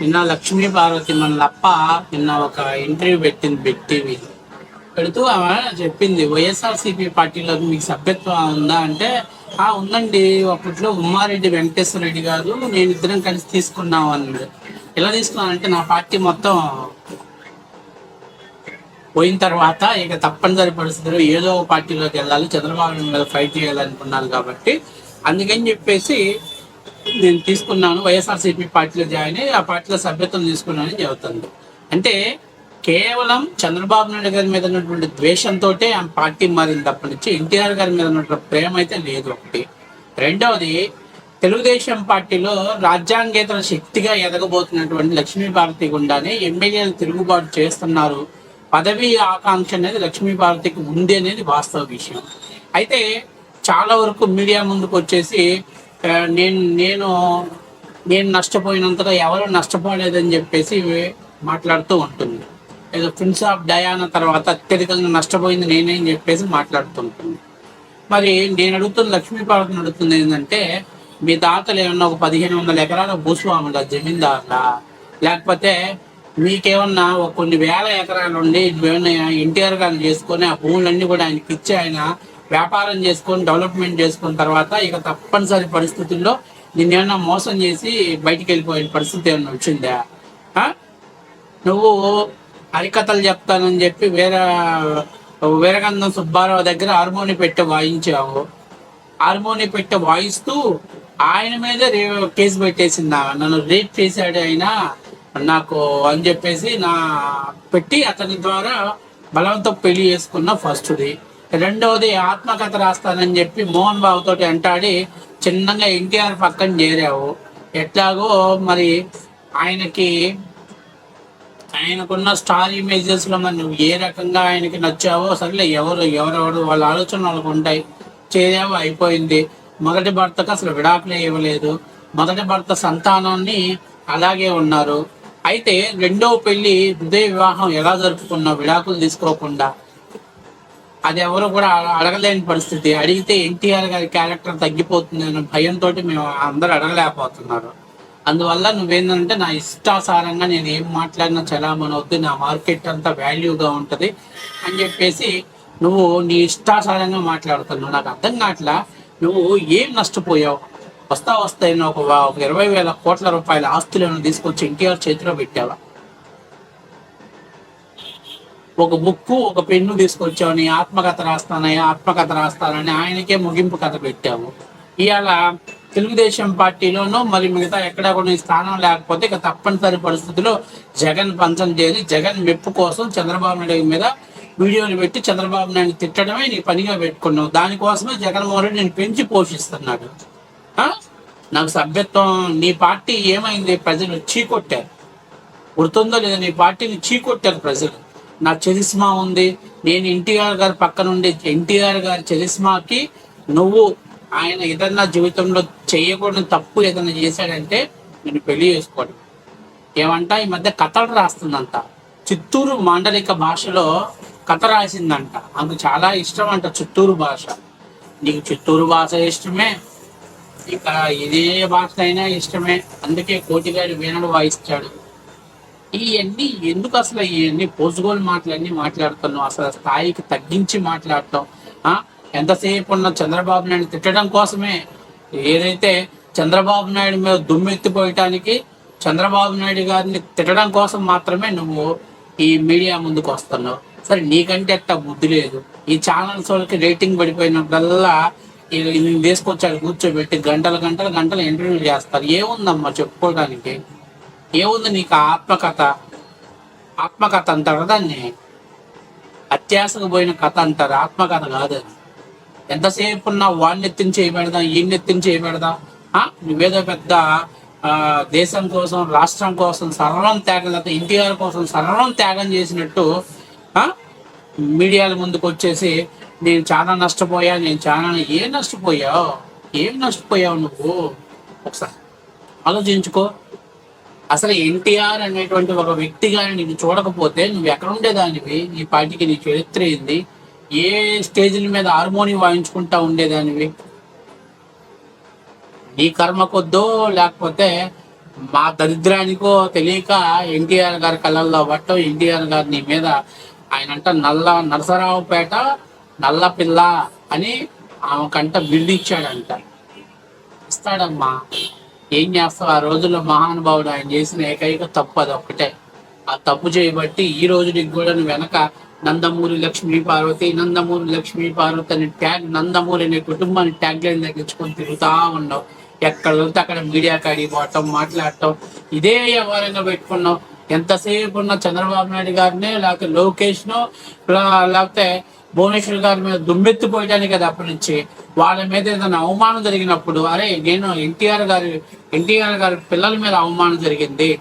నిన్న లక్ష్మీ పార్వతి మన లప్ప నిన్న ఒక ఇంటర్వ్యూ పెట్టింది బిగ్ టీవీ పెడుతూ ఆమె చెప్పింది వైఎస్ఆర్సీపీ పార్టీలో మీకు సభ్యత్వం ఉందా అంటే ఆ ఉందండి అప్పట్లో ఉమ్మారెడ్డి వెంకటేశ్వర రెడ్డి గారు నేను ఇద్దరం కలిసి తీసుకున్నాం అన్నాడు. ఎలా తీసుకున్నానంటే నా పార్టీ మొత్తం పోయిన తర్వాత ఇక తప్పనిసరి పరిస్థితుల్లో ఏదో ఒక పార్టీలోకి వెళ్ళాలి చంద్రబాబు మీద ఫైట్ చేయాలనుకున్నాను కాబట్టి. అందుకని చెప్పేసి నేను తీసుకున్నాను వైఎస్ఆర్సీపీ పార్టీలో జాయిన్ అయ్యి ఆ పార్టీలో సభ్యత్వం తీసుకున్నానని చెబుతుంది. అంటే కేవలం చంద్రబాబు నాయుడు గారి మీద ఉన్నటువంటి ద్వేషంతో ఆ పార్టీ మారింది తప్పనిచ్చి ఎన్టీఆర్ గారి మీద ఉన్నటువంటి ప్రేమ అయితే లేదు ఒకటి. రెండవది తెలుగుదేశం పార్టీలో రాజ్యాంగేతర శక్తిగా ఎదగబోతున్నటువంటి లక్ష్మీ భారతి గుండానే ఎమ్మెల్యేలు తిరుగుబాటు చేస్తున్నారు. పదవి ఆకాంక్ష అనేది లక్ష్మీ భారతికి ఉంది అనేది వాస్తవ విషయం. అయితే చాలా వరకు మీడియా ముందుకు వచ్చేసి నేను నేను నేను నష్టపోయినంతగా ఎవరు నష్టపోలేదని చెప్పేసి మాట్లాడుతూ ఉంటుంది. ఏదో ప్రిన్స్ ఆఫ్ డయానా తర్వాత అత్యధికంగా నష్టపోయింది నేనేం చెప్పేసి మాట్లాడుతుంటుంది మరి నేను అడుగుతున్న లక్ష్మీపార్వతిని అడుగుతుంది ఏంటంటే మీ తాతలు ఏమన్నా ఒక పదిహేను వందల ఎకరాల భూస్వాముల జమీందారులా? లేకపోతే మీకేమన్నా ఒక కొన్ని వేల ఎకరాలు ఉండి ఏమన్నా ఎన్టీఆర్ గారు చేసుకొని ఆ భూములన్నీ కూడా ఆయనకి ఇచ్చి ఆయన వ్యాపారం చేసుకొని డెవలప్మెంట్ చేసుకున్న తర్వాత ఇక తప్పనిసరి పరిస్థితుల్లో నిన్నేమన్నా మోసం చేసి బయటికి వెళ్ళిపోయిన పరిస్థితి ఏమన్నా వచ్చిందా? నువ్వు హరికథలు చెప్తానని చెప్పి వేరే వీరగంధం సుబ్బారావు దగ్గర హార్మోని పెట్టి వాయించావు. హార్మోని పెట్టి వాయిస్తూ ఆయన మీద కేసు పెట్టేసింది? నన్ను రేప్ చేశాడు ఆయన నాకు అని చెప్పేసి నా పెట్టి అతని ద్వారా బలవంతం పెళ్ళి చేసుకున్న ఫస్ట్ది. రెండవది ఆత్మకథ రాస్తానని చెప్పి మోహన్ బాబు తోటి అంటాడి చిన్నగా ఎన్టీఆర్ పక్కన చేరావు. ఎట్లాగో మరి ఆయనకి ఆయనకున్న స్టార్ ఇమేజెస్లో మరి నువ్వు ఏ రకంగా ఆయనకి నచ్చావో సరే ఎవరు ఎవరెవరు వాళ్ళ ఆలోచన వాళ్ళకు ఉంటాయి. చేరావో అయిపోయింది. మొదటి భర్తకు అసలు విడాకులు ఇవ్వలేదు. మొదటి భర్త సంతానాన్ని అలాగే ఉన్నారు. అయితే రెండవ పెళ్ళి హృదయ వివాహం ఎలా జరుపుకున్నావు? విడాకులు తీసుకోకుండా. అది ఎవరు కూడా అడగలేని పరిస్థితి. అడిగితే ఎన్టీఆర్ గారి క్యారెక్టర్ తగ్గిపోతుంది అనే భయంతో మేము అందరూ అడగలేకపోతున్నారు. అందువల్ల నువ్వేంటంటే నా ఇష్టాసారంగా నేను ఏం మాట్లాడినా చలామణి అవుద్ది నా మార్కెట్ అంతా వాల్యూగా ఉంటుంది అని చెప్పేసి నువ్వు నీ ఇష్టాసారంగా మాట్లాడుతున్నావు. నాకు అర్థం కావట్లా? నువ్వు ఏం నష్టపోయావు? వస్తా వస్తాయని ఒక ఒక ఇరవై వేల కోట్ల రూపాయల ఆస్తులను తీసుకొచ్చి ఎన్టీఆర్ చేతిలో పెట్టావా? ఒక బుక్కు ఒక పెన్ను తీసుకొచ్చావు నీ ఆత్మకథ రాస్తానని ఆత్మకథ రాస్తానని ఆయనకే ముగింపు కథ పెట్టావు. ఇవాళ తెలుగుదేశం పార్టీలోనూ మరి మిగతా ఎక్కడా కూడా స్థానం లేకపోతే ఇక తప్పనిసరి పరిస్థితిలో జగన్ పంచం చేసి జగన్ మెప్పు కోసం చంద్రబాబు నాయుడు మీద వీడియోలు పెట్టి చంద్రబాబు నాయుడు తిట్టడమే నీ పనిగా పెట్టుకున్నావు. దానికోసమే జగన్మోహన్ రెడ్డి నేను పెంచి పోషిస్తున్నాడు. నాకు సభ్యత్వం నీ పార్టీ ఏమైంది? ప్రజలు చీకొట్టారు. గుర్తుందో లేదా నీ పార్టీని చీకొట్టారు ప్రజలు. నా చెరిస్మా ఉంది. నేను ఎన్టీఆర్ గారి పక్కన ఉండే ఎన్టీఆర్ గారి చెరిస్మాకి నువ్వు ఆయన ఏదన్నా జీవితంలో చేయకూడని తప్పు ఏదైనా చేశాడంటే నేను పెళ్ళి చేసుకోవడం ఏమంట? ఈ మధ్య కథలు రాస్తుందంట. చిత్తూరు మాండలిక భాషలో కథ రాసిందంట. నాకు చాలా ఇష్టం అంట చిత్తూరు భాష. నీకు చిత్తూరు భాష ఇష్టమే. ఇక ఇదే భాష అయినా ఇష్టమే. అందుకే కోటిగారి వీణలు వాయిస్తాడు. ఇవన్నీ ఎందుకు అసలు ఇవన్నీ పోసుగోలు మాటలన్నీ మాట్లాడుతున్నావు? అసలు స్థాయికి తగ్గించి మాట్లాడటం ఆ? ఎంతసేపు ఉన్న చంద్రబాబు నాయుడు తిట్టడం కోసమే. ఏదైతే చంద్రబాబు నాయుడు మీద దుమ్మెత్తిపోయటానికి చంద్రబాబు నాయుడు గారిని తిట్టడం కోసం మాత్రమే నువ్వు ఈ మీడియా ముందుకు వస్తున్నావు. సరే నీకంటే అట్ట బుద్ధి లేదు. ఈ ఛానల్స్ వాళ్ళకి రేటింగ్ పడిపోయినప్పుడల్లా ఈ- తీసుకొచ్చాడు కూర్చోబెట్టి గంటలు గంటలు గంటలు ఇంటర్వ్యూ చేస్తారు. ఏముందమ్మా చెప్పుకోవడానికి? ఏముంది నీకు ఆత్మకథ ఆత్మకథ అంటారు దాన్ని. అత్యాసకు పోయిన కథ అంటారు ఆత్మకథ కాదు ఎంతసేపు ఉన్నా వాడిని ఎత్తిని చేయబెడదాం ఈయన్ని ఎత్తిని చేయబెడదాం నువ్వేదో పెద్ద దేశం కోసం రాష్ట్రం కోసం సర్వం త్యాగం లేదా ఎన్టీఆర్ కోసం సర్వం త్యాగం చేసినట్టు మీడియాల ముందుకు వచ్చేసి నేను చాలా నష్టపోయా నేను చాలా ఏం నష్టపోయావు? ఏం నష్టపోయావు నువ్వు? ఒకసారి ఆలోచించుకో. అసలు ఎన్టీఆర్ అనేటువంటి ఒక వ్యక్తిగా నేను చూడకపోతే నువ్వు ఎక్కడ ఉండేదానివి? ఈ పార్టీకి నీ చరిత్ర ఏంది? ఏ స్టేజ్ల మీద హార్మోనియం వాయించుకుంటా ఉండేదానివి? నీ కర్మ కొద్దో లేకపోతే మా దరిద్రానికో తెలియక ఎన్టీఆర్ గారి కళ్ళల్లో పట్టం ఎన్టీఆర్ గారి నీ మీద ఆయన అంట నల్ల నరసరావుపేట నల్ల పిల్ల అని ఆమెకంట బిల్లు ఇచ్చాడంట. ఇస్తాడమ్మా. ఏం చేస్తారు ఆ రోజుల్లో మహానుభావుడు ఆయన చేసిన ఏకైక తప్పు అది ఒక్కటే. ఆ తప్పు చేయబట్టి ఈ రోజు నీకు కూడా వెనక నందమూరి లక్ష్మీ పార్వతి నందమూరి లక్ష్మీ పార్వతి అని ట్యాగ్ నందమూరి అనే కుటుంబాన్ని ట్యాగ్ లైన్ తగ్గించుకొని తిరుగుతా ఉండవు ఎక్కడ వెళ్తే అక్కడ మీడియా కాడికి పోవటం మాట్లాడటం ఇదే ఎవరైనా పెట్టుకున్నావు. ఎంతసేపు ఉన్న చంద్రబాబు నాయుడు గారిని లేకపోతే లోకేష్ను లేకపోతే భువనేశ్వర్ గారి మీద దుమ్మెత్తిపోయడానికి అది అప్పటి నుంచి వాళ్ళ మీద ఏదైనా అవమానం జరిగినప్పుడు అరే నేను ఎన్టీఆర్ గారి ఎన్టీఆర్ గారి పిల్లల మీద అవమానం జరిగింది.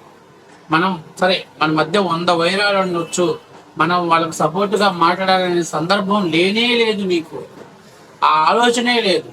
మనం సరే మన మధ్య వంద వైరాలు ఉండొచ్చు. మనం వాళ్ళకి సపోర్ట్గా మాట్లాడాలనే సందర్భం లేనే లేదు నీకు ఆ ఆలోచనే లేదు.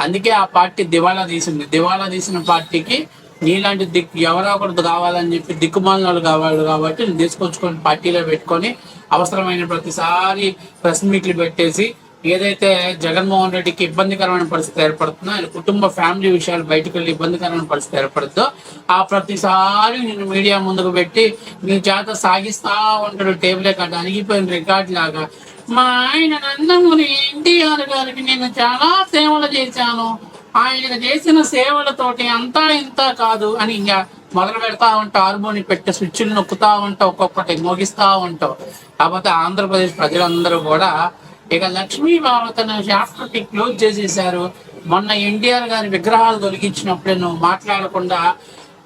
అందుకే ఆ పార్టీ దివాళా తీసింది. దివాళా తీసిన పార్టీకి నీలాంటి దిక్కు ఎవరో ఒకటి కావాలని చెప్పి దిక్కుమాలను కావాలి కాబట్టి తీసుకొచ్చుకొని పార్టీలో పెట్టుకొని అవసరమైన ప్రతిసారి ప్రెస్ మీట్లు పెట్టేసి ఏదైతే జగన్మోహన్ రెడ్డికి ఇబ్బందికరమైన పరిస్థితి ఏర్పడుతుందో ఆయన కుటుంబ ఫ్యామిలీ విషయాలు బయటకు వెళ్ళి ఇబ్బందికరమైన పరిస్థితి ఏర్పడుతుందో ఆ ప్రతిసారి నేను మీడియా ముందుకు పెట్టి నీ చేత సాగిస్తా ఉంటాడు టేబుల్ కాదు అణిగిపోయిన రికార్డ్ లాగా. మా ఆయన నందమూరి ఎన్టీఆర్ గారికి నేను చాలా సేవలు చేశాను. ఆయన చేసిన సేవలతోటి అంతా ఇంత కాదు అని ఇంకా మొదలు పెడతా ఉంటావు హార్మోని పెట్టి స్విచ్లు నొక్కుతా ఉంటావు ఒక్కొక్కటి మోగిస్తా ఉంటావు. కాకపోతే ఆంధ్రప్రదేశ్ ప్రజలందరూ కూడా ఇక లక్ష్మీ బావతను తన క్లోజ్ చేసేసారు మొన్న ఎన్టీఆర్ గారి విగ్రహాలు తొలగించినప్పుడే నువ్వు మాట్లాడకుండా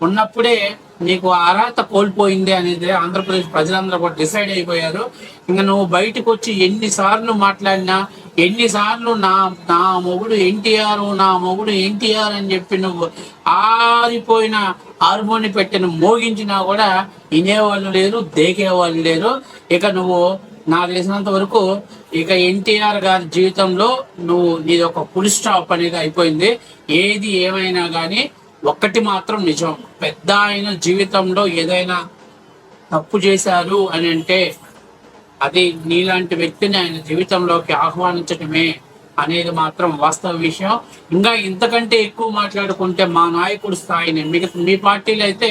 ఉన్నప్పుడే నీకు అర్హత కోల్పోయింది అనేది ఆంధ్రప్రదేశ్ ప్రజలందరూ కూడా డిసైడ్ అయిపోయారు. ఇంకా నువ్వు బయటకు వచ్చి ఎన్నిసార్లు మాట్లాడినా ఎన్నిసార్లు నా నా మొగుడు ఎన్టీఆర్ నా మొగుడు ఎన్టీఆర్ అని చెప్పి నువ్వు ఆరిపోయిన హార్మోని పెట్టిన మోగించినా కూడా వినేవాళ్ళు లేరు దేకేవాళ్ళు లేరు. ఇక నువ్వు నాకు తెలిసినంత వరకు ఇక ఎన్టీఆర్ గారి జీవితంలో నువ్వు నీది ఒక ఫుల్ స్టాప్ అనేది అయిపోయింది. ఏది ఏమైనా కానీ ఒక్కటి మాత్రం నిజం. పెద్ద ఆయన జీవితంలో ఏదైనా తప్పు చేశారు అని అంటే అది నీలాంటి వ్యక్తిని ఆయన జీవితంలోకి ఆహ్వానించటమే అనేది మాత్రం వాస్తవ విషయం. ఇంకా ఇంతకంటే ఎక్కువ మాట్లాడుకుంటే మా నాయకుడు స్థాయిని మిగతా మీ పార్టీలో అయితే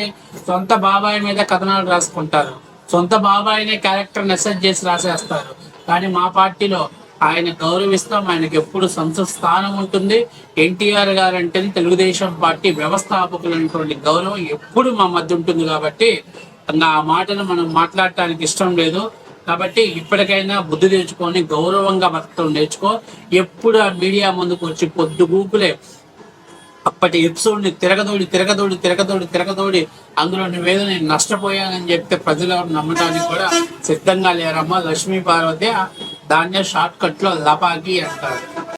సొంత బాబాయ్ మీద కథనాలు రాసుకుంటారు. సొంత బాబాయ్నే క్యారెక్టర్ మెసేజ్ చేసి రాసేస్తారు. కానీ మా పార్టీలో ఆయన గౌరవిస్తాం ఆయనకి ఎప్పుడు సంసద్ స్థానం ఉంటుంది. ఎన్టీఆర్ గారు అంటే తెలుగుదేశం పార్టీ వ్యవస్థాపకులైనటువంటి గౌరవం ఎప్పుడు మా మధ్య ఉంటుంది కాబట్టి నా ఆ మాటను మనం మాట్లాడటానికి ఇష్టం లేదు. కాబట్టి ఇప్పటికైనా బుద్ధి తెచ్చుకొని గౌరవంగా బతకడం నేర్చుకో. ఎప్పుడు ఆ మీడియా ముందుకు వచ్చి పొద్దు గూపులే అప్పటి ఎపిసోడ్ని తిరగదోడి తిరగదోడి తిరగదోడి తిరగదోడి. అందులో నువ్వేదో నేను నష్టపోయానని చెప్తే ప్రజలు నమ్మడానికి కూడా సిద్ధంగా లేరమ్మా లక్ష్మీ పార్వతి. దాన్నే షార్ట్ కట్లో లపాకి అంటారు.